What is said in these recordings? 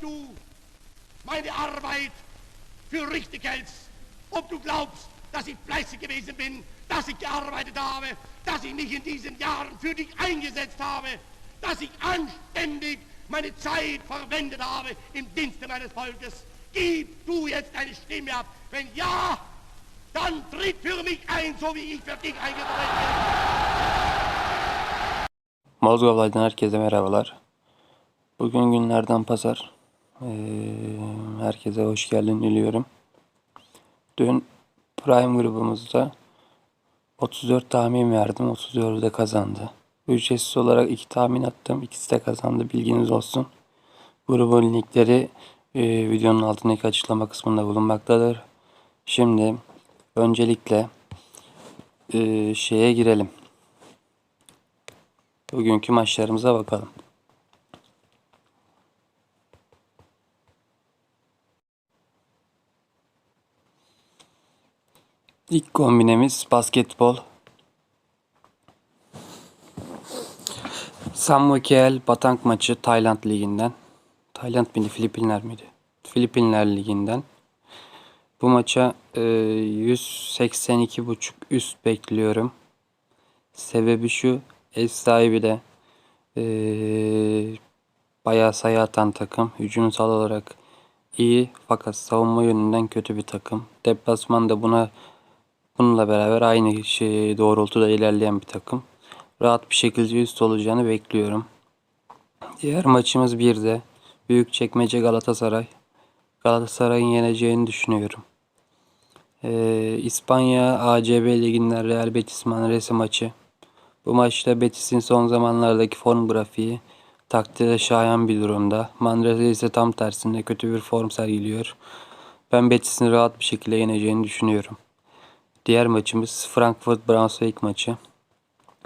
du meine Arbeit für richtig hältst, ob du glaubst, dass ich fleißig gewesen bin, dass ich gearbeitet habe, dass ich mich in diesen Jahren für dich eingesetzt habe, dass ich anständig meine Zeit verwendet habe im Dienste meines Volkes. Gib du jetzt deine Stimme ab. Wenn ja, dann tritt für mich ein, so wie ich für dich eingetreten bin. Mozgova'dan herkese merhabalar. Bugün günlerden pazar. Ee, herkese hoş geldin diliyorum. Dün Prime grubumuzda 34 tahmin verdim. 34'ü de kazandı. Ücretsiz olarak iki tahmin attım. İkisi de kazandı. Bilginiz olsun. Grubun linkleri e, videonun altındaki açıklama kısmında bulunmaktadır. Şimdi öncelikle e, şeye girelim. Bugünkü maçlarımıza bakalım. İlk kombinemiz basketbol. Samuel Batang maçı Tayland liginden. Tayland miydi Filipinler miydi? Filipinler liginden. Bu maça e, 182.5 üst bekliyorum. Sebebi şu. Ev sahibi de eee bayağı sayı atan takım. Hücumsal olarak iyi fakat savunma yönünden kötü bir takım. Deplasman da buna bununla beraber aynı şey doğrultuda ilerleyen bir takım. Rahat bir şekilde üst olacağını bekliyorum. Diğer maçımız bir de Büyükçekmece Galatasaray. Galatasaray'ın yeneceğini düşünüyorum. Ee, İspanya ACB liginden Real Betis Manresa maçı. Bu maçta Betis'in son zamanlardaki form grafiği takdire şayan bir durumda. Manresa ise tam tersinde kötü bir form sergiliyor. Ben Betis'in rahat bir şekilde yeneceğini düşünüyorum. Diğer maçımız Frankfurt Braunschweig maçı.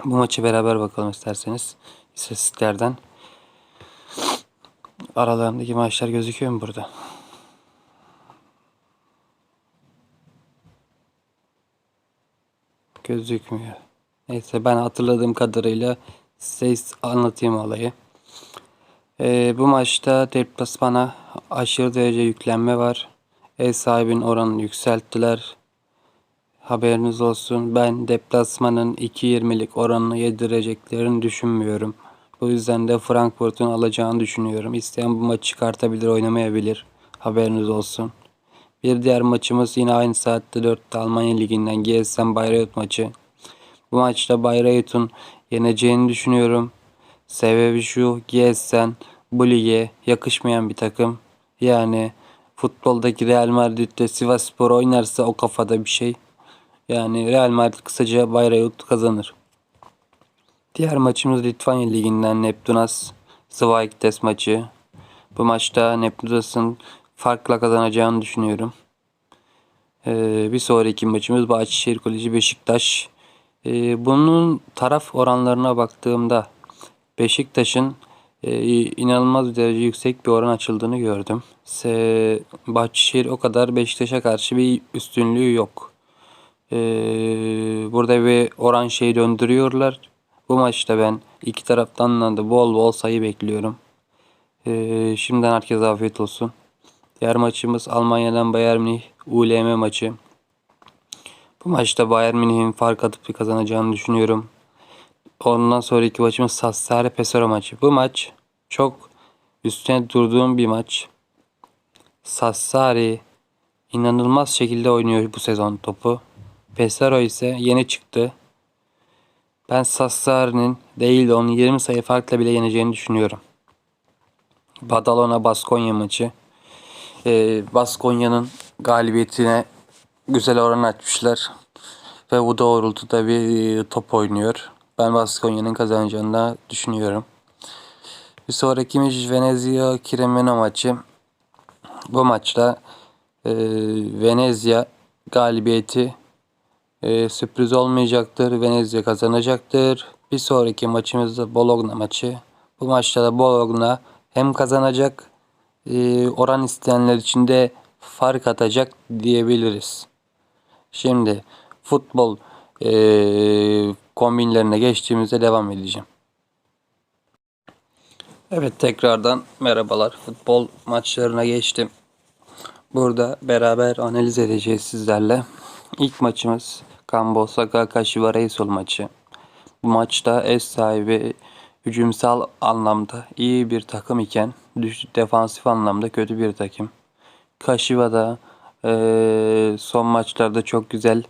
Bu maçı beraber bakalım isterseniz. İstatistiklerden. Aralarındaki maçlar gözüküyor mu burada? Gözükmüyor. Neyse ben hatırladığım kadarıyla size anlatayım olayı. Ee, bu maçta deplasmana aşırı derece yüklenme var. Ev sahibinin oranını yükselttiler. Haberiniz olsun. Ben deplasmanın 2.20'lik oranını yedireceklerini düşünmüyorum. Bu yüzden de Frankfurt'un alacağını düşünüyorum. İsteyen bu maçı çıkartabilir, oynamayabilir. Haberiniz olsun. Bir diğer maçımız yine aynı saatte 4'te Almanya Ligi'nden GSM Bayreuth maçı. Bu maçta Bayreuth'un yeneceğini düşünüyorum. Sebebi şu GSN bu lige yakışmayan bir takım. Yani futboldaki Real Madrid'de Sivasspor oynarsa o kafada bir şey. Yani Real Madrid kısaca Bayreuth kazanır. Diğer maçımız Litvanya Ligi'nden Neptunas Svaites maçı. Bu maçta Neptunas'ın farkla kazanacağını düşünüyorum. Ee, bir sonraki maçımız Bahçeşehir Koleji Beşiktaş. Ee, bunun taraf oranlarına baktığımda Beşiktaş'ın e, inanılmaz bir derece yüksek bir oran açıldığını gördüm. Se, Bahçeşehir o kadar Beşiktaş'a karşı bir üstünlüğü yok. Ee, burada bir oran şey döndürüyorlar. Bu maçta ben iki taraftan da bol bol sayı bekliyorum. Ee, şimdiden herkese afiyet olsun. Diğer maçımız Almanya'dan Bayern Münih ULM maçı. Bu maçta Bayern Münih'in fark atıp kazanacağını düşünüyorum. Ondan sonraki maçımız Sassari Pesaro maçı. Bu maç çok üstüne durduğum bir maç. Sassari inanılmaz şekilde oynuyor bu sezon topu. Pesaro ise yeni çıktı. Ben Sassari'nin değil de onun 20 sayı farkla bile yeneceğini düşünüyorum. Badalona Baskonya maçı. Ee, Baskonya'nın galibiyetine güzel oran açmışlar. Ve bu doğrultuda bir top oynuyor. Ben Baskonya'nın kazanacağını düşünüyorum. Bir sonraki maç Venezia Cremona maçı. Bu maçta e, Venezia galibiyeti e, sürpriz olmayacaktır. Venezia kazanacaktır. Bir sonraki maçımız da Bologna maçı. Bu maçta da Bologna hem kazanacak e, oran isteyenler için de fark atacak diyebiliriz. Şimdi futbol e, kombinlerine geçtiğimizde devam edeceğim. Evet tekrardan merhabalar. Futbol maçlarına geçtim. Burada beraber analiz edeceğiz sizlerle. İlk maçımız Kambo Saka Kashiwa Reysol maçı. Bu maçta ev sahibi hücumsal anlamda iyi bir takım iken defansif anlamda kötü bir takım. Kashiwa da eee, son maçlarda çok güzel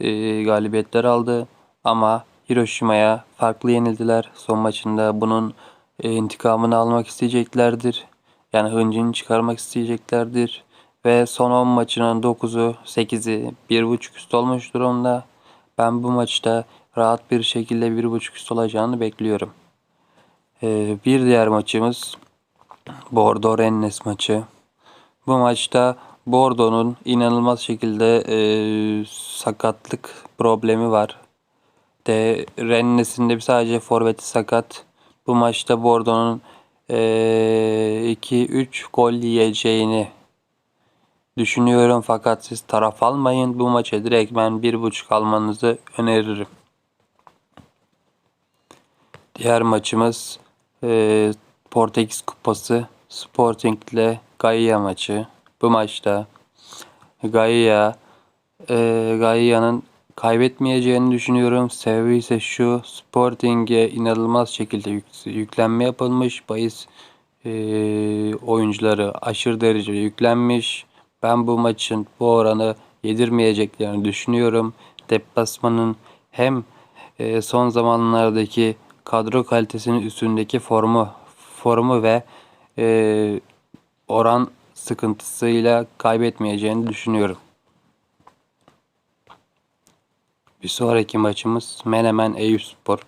eee, galibiyetler aldı ama Hiroşima'ya farklı yenildiler. Son maçında bunun e, intikamını almak isteyeceklerdir. Yani hıncını çıkarmak isteyeceklerdir. Ve son 10 maçının 9'u 8'i 1.5 üst olmuş durumda. Ben bu maçta rahat bir şekilde 1.5 üst olacağını bekliyorum. Ee, bir diğer maçımız Bordeaux Rennes maçı. Bu maçta Bordeaux'un inanılmaz şekilde e, sakatlık problemi var. De Rennes'in de sadece forveti sakat. Bu maçta Bordeaux'un 2-3 gol yiyeceğini düşünüyorum fakat siz taraf almayın. Bu maça direkt ben 1.5 almanızı öneririm. Diğer maçımız e, Portekiz Kupası Sporting ile Gaia maçı. Bu maçta Gaia e, Gaia'nın kaybetmeyeceğini düşünüyorum. Sebebi ise şu Sporting'e inanılmaz şekilde yük- yüklenme yapılmış. Bahis e, oyuncuları aşırı derecede yüklenmiş. Ben bu maçın bu oranı yedirmeyeceklerini düşünüyorum. Deplasmanın hem e, son zamanlardaki kadro kalitesinin üstündeki formu formu ve e, oran sıkıntısıyla kaybetmeyeceğini düşünüyorum. Bir sonraki maçımız Menemen Eyüpspor.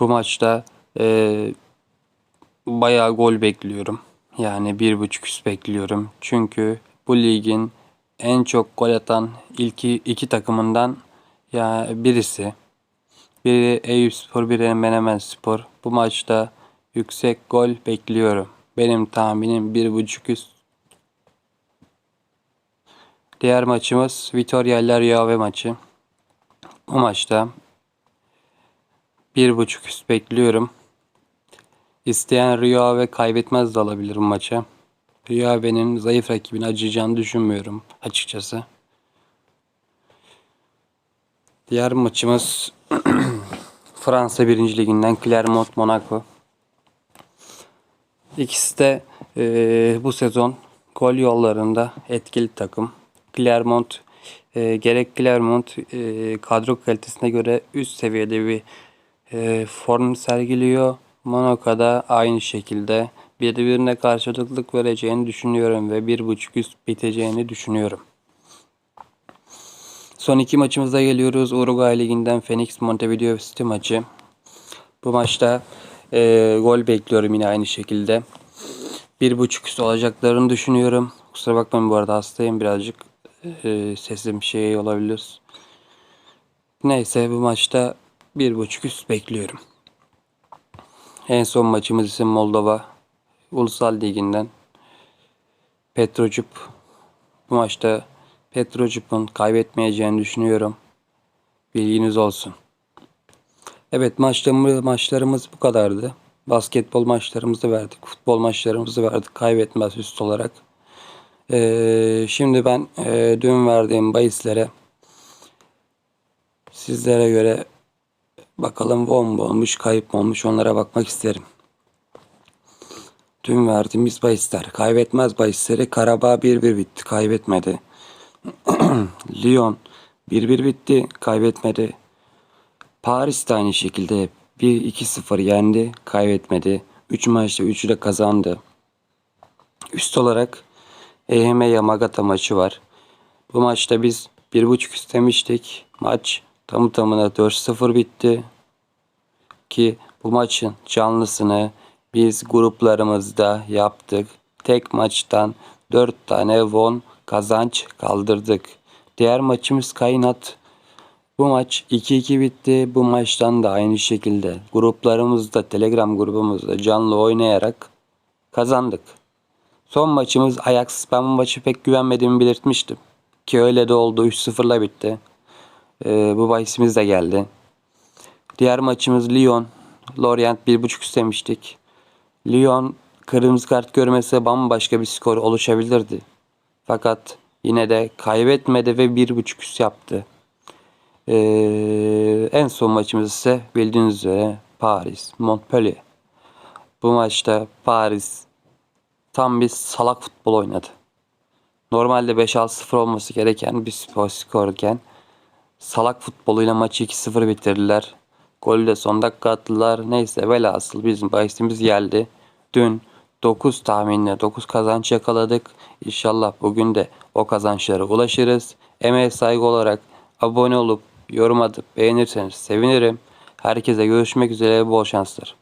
Bu maçta e, bayağı gol bekliyorum. Yani bir buçuk üst bekliyorum. Çünkü bu ligin en çok gol atan ilki iki takımından ya birisi. Biri Eyüpspor, biri Menemen Spor. Bu maçta yüksek gol bekliyorum. Benim tahminim bir buçuk üst Diğer maçımız Vitoria ile maçı. Bu maçta bir buçuk üst bekliyorum. İsteyen Rio ve kaybetmez de alabilir maça. Rio benim zayıf rakibini acıyacağını düşünmüyorum açıkçası. Diğer maçımız Fransa 1. Liginden Clermont Monaco. İkisi de eee, bu sezon gol yollarında etkili takım. Clermont eee, gerek Clermont eee, kadro kalitesine göre üst seviyede bir eee, form sergiliyor. Monaco da aynı şekilde birbirine karşılıklık vereceğini düşünüyorum ve bir buçuk üst biteceğini düşünüyorum. Son iki maçımıza geliyoruz. Uruguay Ligi'nden Phoenix Montevideo City maçı. Bu maçta eee, gol bekliyorum yine aynı şekilde. Bir buçuk üst olacaklarını düşünüyorum. Kusura bakmayın bu arada hastayım birazcık. Eee, sesim şey olabilir. Neyse bu maçta bir buçuk üst bekliyorum. En son maçımız ise Moldova Ulusal Ligi'nden Petrocup. Bu maçta Petrocup'un kaybetmeyeceğini düşünüyorum. Bilginiz olsun. Evet maçlarımız, maçlarımız bu kadardı. Basketbol maçlarımızı verdik. Futbol maçlarımızı verdik. Kaybetmez üst olarak. Ee, şimdi ben e, dün verdiğim bahislere sizlere göre bakalım mu olmuş, kayıp olmuş onlara bakmak isterim. Dün verdiğimiz bahisler. Kaybetmez bahisleri. Karabağ 1-1 bitti. Kaybetmedi. Lyon 1-1 bitti. Kaybetmedi. Paris de aynı şekilde 1-2-0 yendi. Kaybetmedi. 3 maçta 3'ü de kazandı. Üst olarak EHM Yamagata maçı var. Bu maçta biz 1.5 istemiştik. Maç tamı tamına 4-0 bitti. Ki bu maçın canlısını biz gruplarımızda yaptık. Tek maçtan 4 tane won kazanç kaldırdık. Diğer maçımız Kaynat. Bu maç 2-2 bitti. Bu maçtan da aynı şekilde gruplarımızda Telegram grubumuzda canlı oynayarak kazandık. Son maçımız Ajax. Ben bu maçı pek güvenmediğimi belirtmiştim. Ki öyle de oldu. 3-0'la bitti. Ee, bu bahisimiz de geldi. Diğer maçımız Lyon. Lorient 1.5 istemiştik. Lyon kırmızı kart görmese bambaşka bir skor oluşabilirdi. Fakat yine de kaybetmedi ve 1.5 üst yaptı. Ee, en son maçımız ise bildiğiniz üzere Paris, Montpellier. Bu maçta Paris tam bir salak futbol oynadı. Normalde 5-6-0 olması gereken bir spor skorken salak futboluyla maçı 2-0 bitirdiler. Golü de son dakika attılar. Neyse velhasıl bizim bahisimiz geldi. Dün 9 tahminle 9 kazanç yakaladık. İnşallah bugün de o kazançlara ulaşırız. Emeğe saygı olarak abone olup yorum atıp beğenirseniz sevinirim. Herkese görüşmek üzere bol şanslar.